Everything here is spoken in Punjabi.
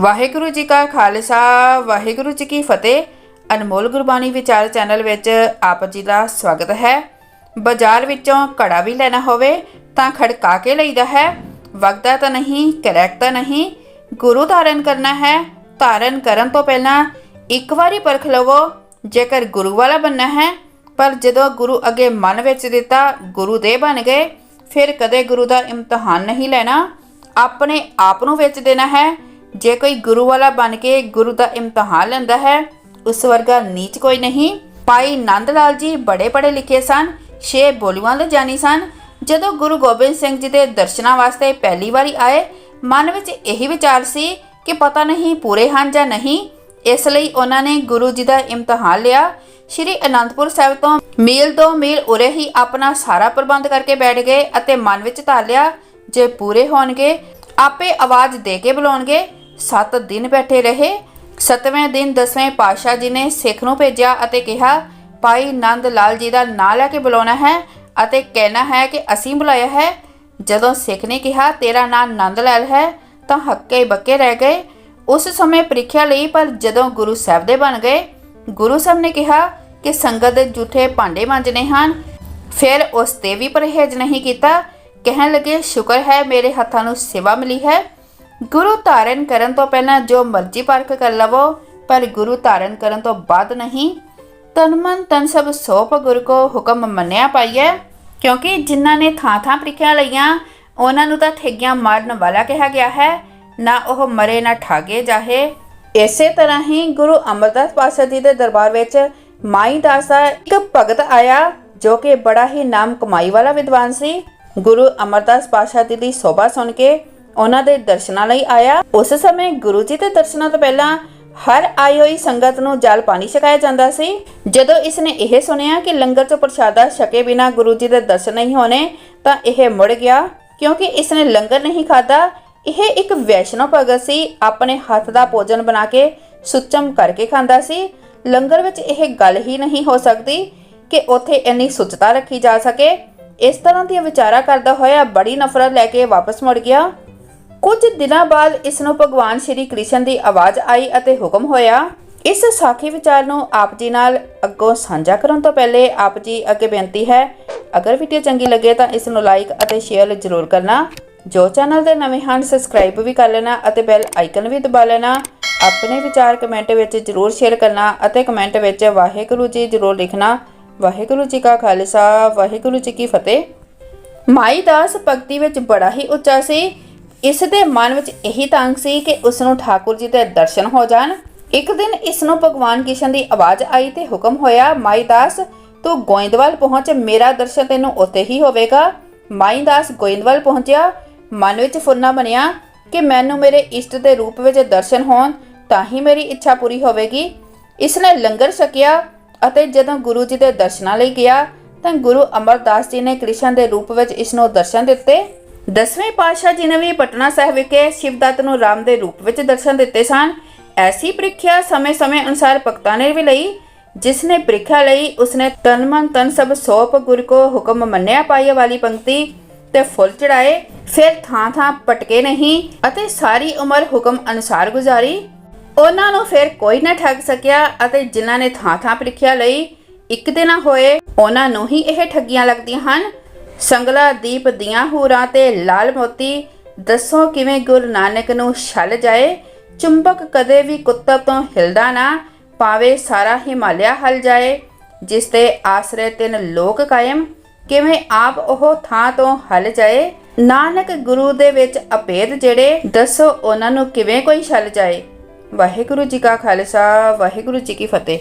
ਵਾਹਿਗੁਰੂ ਜੀ ਕਾ ਖਾਲਸਾ, ਵਾਹਿਗੁਰੂ ਜੀ ਕੀ ਫਤਿਹ। ਅਨਮੋਲ ਗੁਰਬਾਣੀ ਵਿਚਾਰ ਚੈਨਲ ਵਿੱਚ ਆਪ ਜੀ ਦਾ ਸਵਾਗਤ ਹੈ। ਬਾਜ਼ਾਰ ਵਿੱਚੋਂ ਘੜਾ ਵੀ ਲੈਣਾ ਹੋਵੇ ਤਾਂ ਖੜਕਾ ਕੇ ਲਈਦਾ ਹੈ। ਵਗਦਾ ਤਾਂ ਨਹੀਂ, ਕਰੈਕ ਤਾਂ ਨਹੀਂ। ਗੁਰੂ ਧਾਰਨ ਕਰਨਾ ਹੈ, ਧਾਰਨ ਕਰਨ ਤੋਂ ਪਹਿਲਾਂ ਇੱਕ ਵਾਰੀ ਪਰਖ ਲਵੋ, ਜੇਕਰ ਗੁਰੂ ਵਾਲਾ ਬੰਨਾ ਹੈ, ਪਰ ਜਦੋਂ ਗੁਰੂ ਅੱਗੇ ਮਨ ਵਿੱਚ ਦਿੱਤਾ ਗੁਰੂ ਦੇ ਬਣ ਗਏ, ਫਿਰ ਕਦੇ ਗੁਰੂ ਦਾ ਇਮਤਿਹਾਨ ਨਹੀਂ ਲੈਣਾ। ਆਪਣੇ ਆਪ ਨੂੰ ਵਿੱਚ ਦੇਣਾ ਹੈ ਜੇ ਕੋਈ ਗੁਰੂ ਵਾਲਾ ਬਣ ਕੇ ਗੁਰੂ ਦਾ ਇਮਤਿਹਾਨ ਲੈਂਦਾ ਹੈ, ਉਸ ਵਰਗਾ ਨੀਚ ਕੋਈ ਨਹੀਂ। ਭਾਈ ਨੰਦ ਲਾਲ ਜੀ ਬੜੇ ਪੜੇ ਲਿਖੇ ਸਨ, ਛੇ ਬੋਲੀਆਂ ਦੇ ਜਾਣੀ ਸਨ। ਜਦੋਂ ਗੁਰੂ ਗੋਬਿੰਦ ਸਿੰਘ ਜੀ ਦੇ ਦਰਸ਼ਨਾਂ ਵਾਸਤੇ ਪਹਿਲੀ ਵਾਰੀ ਆਏ, ਮਨ ਵਿੱਚ ਇਹੀ ਵਿਚਾਰ ਸੀ ਕਿ ਪਤਾ ਨਹੀਂ ਪੂਰੇ ਹਨ ਜਾਂ ਨਹੀਂ। ਇਸ ਲਈ ਉਹਨਾਂ ਨੇ ਗੁਰੂ ਜੀ ਦਾ ਇਮਤਿਹਾਨ ਲਿਆ। ਸ਼੍ਰੀ ਅਨੰਦਪੁਰ ਸਾਹਿਬ ਤੋਂ ਮੀਲ ਦੋ ਮੀਲ ਉਰੇ ਹੀ ਆਪਣਾ ਸਾਰਾ ਪ੍ਰਬੰਧ ਕਰਕੇ ਬੈਠ ਗਏ ਅਤੇ ਮਨ ਵਿੱਚ ਧਾਰ ਲਿਆ ਜੇ ਪੂਰੇ ਹੋਣਗੇ, ਆਪੇ ਆਵਾਜ਼ ਦੇ ਕੇ ਬੁਲਾਉਣਗੇ। 7 ਦਿਨ ਬੈਠੇ ਰਹੇ। ਸਤਵੇਂ ਦਿਨ ਦਸਵੇਂ ਪਾਤਸ਼ਾਹ ਜੀ ਨੇ ਸਿੱਖ ਨੂੰ ਭੇਜਿਆ ਅਤੇ ਕਿਹਾ, ਭਾਈ ਨੰਦ ਲਾਲ ਜੀ ਦਾ ਨਾਂ ਲੈ ਕੇ ਬੁਲਾਉਣਾ ਹੈ ਅਤੇ ਕਹਿਣਾ ਹੈ ਕਿ ਅਸੀਂ ਬੁਲਾਇਆ ਹੈ। ਜਦੋਂ ਸਿੱਖ ਨੇ ਕਿਹਾ, ਤੇਰਾ ਨਾਂ ਨੰਦ ਲਾਲ ਹੈ, ਤਾਂ ਹੱਕੇ ਬੱਕੇ ਰਹਿ ਗਏ। ਉਸ ਸਮੇਂ ਪ੍ਰੀਖਿਆ ਲਈ ਪਰ ਜਦੋਂ ਗੁਰੂ ਸਾਹਿਬ ਦੇ ਬਣ ਗਏ, ਗੁਰੂ ਸਾਹਿਬ ਨੇ ਕਿਹਾ ਕਿ ਸੰਗਤ ਦੇ ਝੂਠੇ ਭਾਂਡੇ ਮਾਂਜਣੇ ਹਨ। ਫਿਰ ਉਸ ਤੇ ਵੀ ਪਰਹੇਜ਼ ਨਹੀਂ ਕੀਤਾ। ਕਹਿਣ ਲੱਗੇ, ਸ਼ੁਕਰ ਹੈ ਮੇਰੇ ਹੱਥਾਂ ਨੂੰ ਸੇਵਾ ਮਿਲੀ ਹੈ। ਗੁਰੂ ਧਾਰਨ ਕਰਨ ਤੋਂ ਪਹਿਲਾਂ ਜੋ ਮਰਜ਼ੀ ਪਰਖ ਕਰ ਲਵੋ, ਪਰ ਗੁਰੂ ਧਾਰਨ ਕਰਨ ਤੋਂ ਬਾਅਦ ਨਹੀਂ। ਤਨ ਮਨ ਤਨ ਸਭ ਸੋਪ ਗੁਰ ਕੋ ਹੁਕਮ ਮੰਨਿਆ ਪਾਈਐ, ਕਿਉਂਕਿ ਜਿਨ੍ਹਾਂ ਨੇ ਥਾਂ ਥਾਂ ਪ੍ਰੀਖਿਆ ਲਈਆਂ, ਉਹਨਾਂ ਨੂੰ ਤਾਂ ਠੇਗੀਆਂ ਮਾਰਨ ਵਾਲਾ ਕਿਹਾ ਗਿਆ ਹੈ, ਨਾ ਉਹ ਮਰੇ ਨਾ ਠਾਗੇ ਜਾਹੇ। ਇਸੇ ਤਰ੍ਹਾਂ ਹੀ ਗੁਰੂ ਅਮਰਦਾਸ ਪਾਤਸ਼ਾਹ ਜੀ ਦੇ ਦਰਬਾਰ ਵਿੱਚ ਮਾਈ ਦਾਸ ਦਾ ਇੱਕ ਭਗਤ ਆਇਆ, ਜੋ ਕਿ ਬੜਾ ਹੀ ਨਾਮ ਕਮਾਈ ਵਾਲਾ ਵਿਦਵਾਨ ਸੀ। ਗੁਰੂ ਅਮਰਦਾਸ ਪਾਤਸ਼ਾਹ ਜੀ ਦੀ ਸੋਭਾ ਸੁਣ ਕੇ ਉਹਨਾਂ ਦੇ ਦਰਸ਼ਨਾਂ ਲਈ ਆਇਆ। ਉਸ ਸਮੇਂ ਗੁਰੂ ਜੀ ਦੇ ਦਰਸ਼ਨਾਂ ਤੋਂ ਪਹਿਲਾਂ ਹਰ ਆਈ ਹੋਈ ਸੰਗਤ ਨੂੰ ਜਲ ਪਾਣੀ ਛਕਾਇਆ ਜਾਂਦਾ ਸੀ। ਜਦੋਂ ਇਸ ਨੇ ਇਹ ਸੁਣਿਆ ਕਿ ਲੰਗਰ ਚੋਂ ਪ੍ਰਸ਼ਾਦਾ ਛਕੇ ਬਿਨਾ ਗੁਰੂ ਜੀ ਦੇ ਦਰਸ਼ਨ ਨਹੀਂ ਹੋਣੇ, ਤਾਂ ਇਹ ਮੁੜ ਗਿਆ। ਕਿਉਂਕਿ ਇਸ ਨੇ ਲੰਗਰ ਨਹੀਂ ਖਾਦਾ ਇਹ ਇੱਕ ਵੈਸ਼ਨੋ ਭਗਤ ਸੀ। ਆਪਣੇ ਹੱਥ ਦਾ ਭੋਜਨ ਬਣਾ ਕੇ ਸੁੱਚਮ ਕਰਕੇ ਖਾਂਦਾ ਸੀ। ਲੰਗਰ ਵਿੱਚ ਇਹ ਗੱਲ ਹੀ ਨਹੀਂ ਹੋ ਸਕਦੀ ਕਿ ਉੱਥੇ ਇੰਨੀ ਸੁੱਚਤਾ ਰੱਖੀ ਜਾ ਸਕੇ। ਇਸ ਤਰ੍ਹਾਂ ਦੀਆਂ ਵਿਚਾਰਾ ਕਰਦਾ ਹੋਇਆ ਬੜੀ ਨਫ਼ਰਤ ਲੈ ਕੇ ਵਾਪਸ ਮੁੜ ਗਿਆ। ਕੁਝ ਦਿਨਾਂ ਬਾਅਦ ਇਸ ਨੂੰ ਭਗਵਾਨ ਸ਼੍ਰੀ ਕ੍ਰਿਸ਼ਨ ਦੀ ਆਵਾਜ਼ ਆਈ ਅਤੇ ਹੁਕਮ ਹੋਇਆ। ਇਸ ਸਾਖੀ ਵਿਚਾਰ ਨੂੰ ਆਪ ਜੀ ਨਾਲ ਅੱਗੋਂ ਸਾਂਝਾ ਕਰਨ ਤੋਂ ਪਹਿਲੇ ਆਪ ਜੀ ਅੱਗੇ ਬੇਨਤੀ ਹੈ, ਅਗਰ ਵੀਡੀਓ ਚੰਗੀ ਲੱਗੇ ਤਾਂ ਇਸ ਨੂੰ ਲਾਈਕ ਅਤੇ ਸ਼ੇਅਰ ਜ਼ਰੂਰ ਕਰਨਾ। ਜੋ ਚੈਨਲ ਦੇ ਨਵੇਂ ਹਨ ਸਬਸਕ੍ਰਾਈਬ ਵੀ ਕਰ ਲੈਣਾ ਅਤੇ ਬੈਲ ਆਈਕਨ ਵੀ ਦਬਾ ਲੈਣਾ। ਆਪਣੇ ਵਿਚਾਰ ਕਮੈਂਟ ਵਿੱਚ ਜ਼ਰੂਰ ਸ਼ੇਅਰ ਕਰਨਾ ਅਤੇ ਕਮੈਂਟ ਵਿੱਚ ਵਾਹਿਗੁਰੂ ਜੀ ਜ਼ਰੂਰ ਲਿਖਣਾ। ਵਾਹਿਗੁਰੂ ਜੀ ਕਾ ਖਾਲਸਾ, ਵਾਹਿਗੁਰੂ ਜੀ ਕੀ ਫਤਿਹ। ਮਾਈ ਦਾਸ ਭਗਤੀ ਵਿੱਚ ਬੜਾ ਹੀ ਉੱਚਾ ਸੀ। ਇਸ ਦੇ ਮਨ ਵਿੱਚ ਇਹੀ ਤੰਗ ਸੀ ਕਿ ਉਸ ਨੂੰ ਠਾਕੁਰ ਜੀ ਦੇ ਦਰਸ਼ਨ ਹੋ ਜਾਣ। ਇੱਕ ਦਿਨ ਇਸ ਨੂੰ ਭਗਵਾਨ ਕ੍ਰਿਸ਼ਨ ਦੀ ਆਵਾਜ਼ ਆਈ ਤੇ ਹੁਕਮ ਹੋਇਆ, ਮਾਈ ਦਾਸ, ਤੂੰ ਗੋਇੰਦਵਾਲ ਪਹੁੰਚ, ਮੇਰਾ ਦਰਸ਼ਨ ਤੈਨੂੰ ਉੱਥੇ ਹੀ ਹੋਵੇਗਾ। ਮਾਈਦਾਸ ਗੋਇੰਦਵਾਲ ਪਹੁੰਚਿਆ। ਮਨ ਵਿੱਚ ਫੁਰਨਾ ਬਣਿਆ ਕਿ ਮੈਨੂੰ ਮੇਰੇ ਇਸ਼ਟ ਦੇ ਰੂਪ ਵਿੱਚ ਦਰਸ਼ਨ ਹੋਣ, ਤਾਂ ਹੀ ਮੇਰੀ ਇੱਛਾ ਪੂਰੀ ਹੋਵੇਗੀ। ਇਸ ਨੇ ਲੰਗਰ ਛਕਿਆ ਅਤੇ ਜਦੋਂ ਗੁਰੂ ਜੀ ਦੇ ਦਰਸ਼ਨਾਂ ਲਈ ਗਿਆ, ਤਾਂ ਗੁਰੂ ਅਮਰਦਾਸ ਜੀ ਨੇ ਕ੍ਰਿਸ਼ਨ ਦੇ ਰੂਪ ਵਿੱਚ ਇਸ ਨੂੰ ਦਰਸ਼ਨ ਦਿੱਤੇ। ਦਸਵੇਂ ਪਾਤਸ਼ਾਹ ਜੀ ਨੇ ਵੀ ਪਟਨਾ ਸਾਹਿਬ ਵਿਖੇ ਸ਼ਿਵਦੱਤ ਨੂੰ ਰਾਮ ਦੇ ਰੂਪ ਵਿੱਚ ਦਰਸ਼ਨ ਦਿੱਤੇ ਸਨ। ਐਸੀ ਪ੍ਰੀਖਿਆ ਸਮੇਂ-ਸਮੇਂ ਅਨੁਸਾਰ ਭਗਤਾਂ ਨੇ ਵੀ ਲਈ ਜਿਸ ਨੇ ਪ੍ਰੀਖਿਆ ਲਈ, ਉਸਨੇ ਤਨ ਮਨ ਤਨ ਸਭ ਸੋਪ ਗੁਰ ਕੋ ਹੁਕਮ ਮੰਨਿਆ ਪਾਈ ਵਾਲੀ ਪੰਕਤੀ ਤੇ ਫੁੱਲ ਚੜਾਏ ਫਿਰ ਥਾਂ ਥਾਂ ਪਟਕੇ ਨਹੀਂ ਅਤੇ ਸਾਰੀ ਉਮਰ ਹੁਕਮ ਅਨੁਸਾਰ ਗੁਜ਼ਾਰੀ। ਉਹਨਾਂ ਨੂੰ ਫਿਰ ਕੋਈ ਨਾ ਠੱਗ ਸਕਿਆ ਅਤੇ ਜਿਨ੍ਹਾਂ ਨੇ ਥਾਂ ਥਾਂ ਪ੍ਰੀਖਿਆ ਲਈ ਇੱਕ ਦਿਨ ਹੋਏ, ਉਹਨਾਂ ਨੂੰ ਹੀ ਇਹ ਠੱਗੀਆਂ ਲੱਗਦੀਆਂ ਹਨ। ਸੰਗਲਾ ਦੀਪ ਦੀਆਂ ਹੂਰਾਂ ਤੇ ਲਾਲ ਮੋਤੀ, ਦੱਸੋ ਕਿਵੇਂ ਗੁਰੂ ਨਾਨਕ ਨੂੰ ਛਲ ਜਾਏ? ਚੁੰਬਕ ਕਦੇ ਵੀ ਕੁੱਤਬ ਤੋਂ ਹਿਲਦਾ ਨਾ ਪਾਵੇ ਸਾਰਾ ਹਿਮਾਲਿਆ ਹਲ ਜਾਏ। ਜਿਸ ਤੇ ਆਸਰੇ ਤਿੰਨ ਲੋਕ ਕਾਇਮ, ਕਿਵੇਂ ਆਪ ਉਹ ਥਾਂ ਤੋਂ ਹਲ ਜਾਏ? ਨਾਨਕ ਗੁਰੂ ਦੇ ਵਿੱਚ ਅਪੇਦ ਜਿਹੜੇ, ਦੱਸੋ ਉਹਨਾਂ ਨੂੰ ਕਿਵੇਂ ਕੋਈ ਛਲ ਜਾਏ? ਵਾਹਿਗੁਰੂ ਜੀ ਕਾ ਖਾਲਸਾ, ਵਾਹਿਗੁਰੂ ਜੀ ਕੀ ਫਤਿਹ।